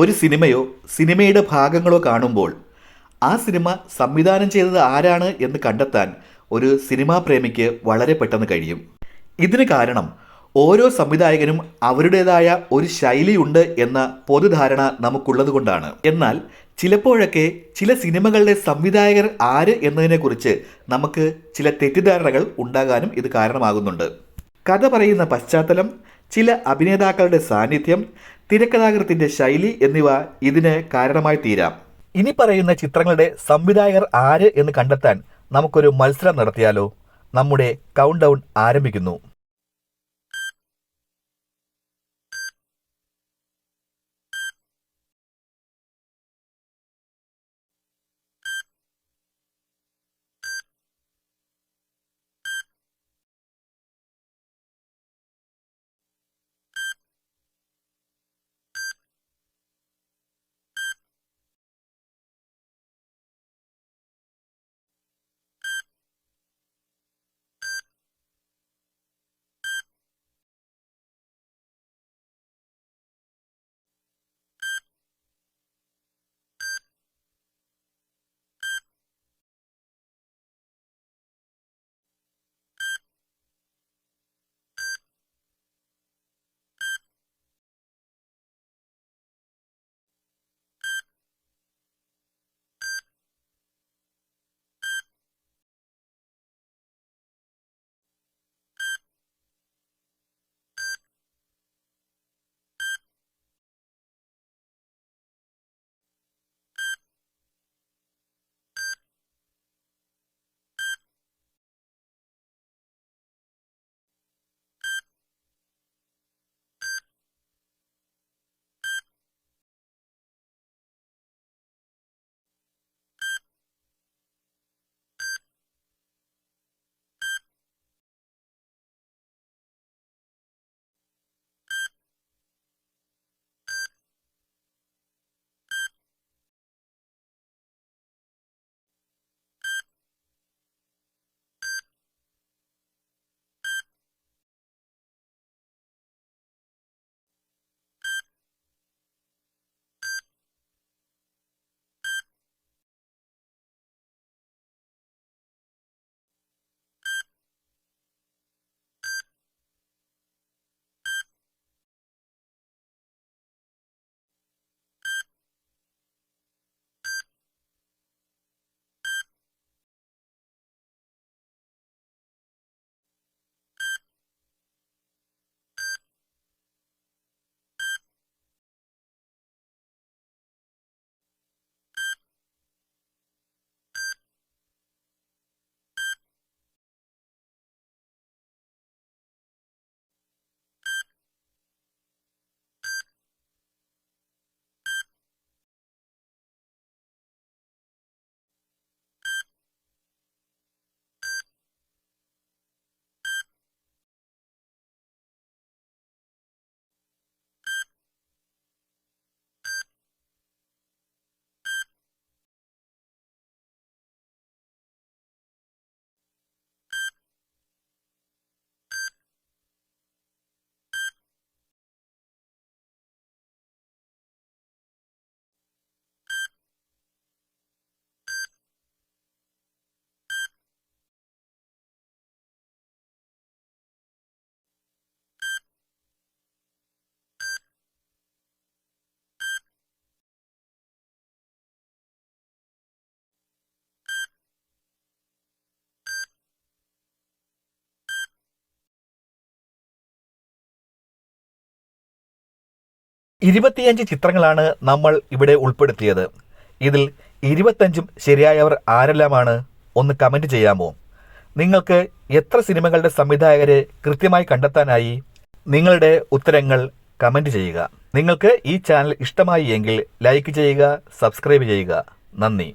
ഒരു സിനിമയോ സിനിമയുടെ ഭാഗങ്ങളോ കാണുമ്പോൾ ആ സിനിമ സംവിധാനം ചെയ്തത് ആരാണ് എന്ന് കണ്ടെത്താൻ ഒരു സിനിമാ പ്രേമിക്ക് വളരെ പെട്ടെന്ന് കഴിയും. ഇതിന് കാരണം ഓരോ സംവിധായകനും അവരുടേതായ ഒരു ശൈലിയുണ്ട് എന്ന പൊതുധാരണ നമുക്കുള്ളത് കൊണ്ടാണ്. എന്നാൽ ചിലപ്പോഴൊക്കെ ചില സിനിമകളുടെ സംവിധായകർ ആര് എന്നതിനെക്കുറിച്ച് നമുക്ക് ചില തെറ്റിദ്ധാരണകൾ ഉണ്ടാകാനും ഇത് കാരണമാകുന്നുണ്ട്. കഥ പറയുന്ന പശ്ചാത്തലം ചില അഭിനേതാക്കളുടെ സാന്നിധ്യം തിരക്കഥാകൃത്തിന്റെ ശൈലി എന്നിവ ഇതിന് കാരണമായി തീരാം. ഇനി പറയുന്ന ചിത്രങ്ങളുടെ സംവിധായകർ ആര് എന്ന് കണ്ടെത്താൻ നമുക്കൊരു മത്സരം നടത്തിയാലോ? നമ്മുടെ കൗണ്ട് ഡൗൺ ആരംഭിക്കുന്നു. ഇരുപത്തിയഞ്ച് ചിത്രങ്ങളാണ് നമ്മൾ ഇവിടെ ഉൾപ്പെടുത്തിയത്. ഇതിൽ ഇരുപത്തഞ്ചും ശരിയായവർ ആരെല്ലാമാണ് ഒന്ന് കമന്റ് ചെയ്യാമോ? നിങ്ങൾക്ക് എത്ര സിനിമകളുടെ സംവിധായകരെ കൃത്യമായി കണ്ടെത്താനായി നിങ്ങളുടെ ഉത്തരങ്ങൾ കമന്റ് ചെയ്യുക. നിങ്ങൾക്ക് ഈ ചാനൽ ഇഷ്ടമായി എങ്കിൽ ലൈക്ക് ചെയ്യുക സബ്സ്ക്രൈബ് ചെയ്യുക. നന്ദി.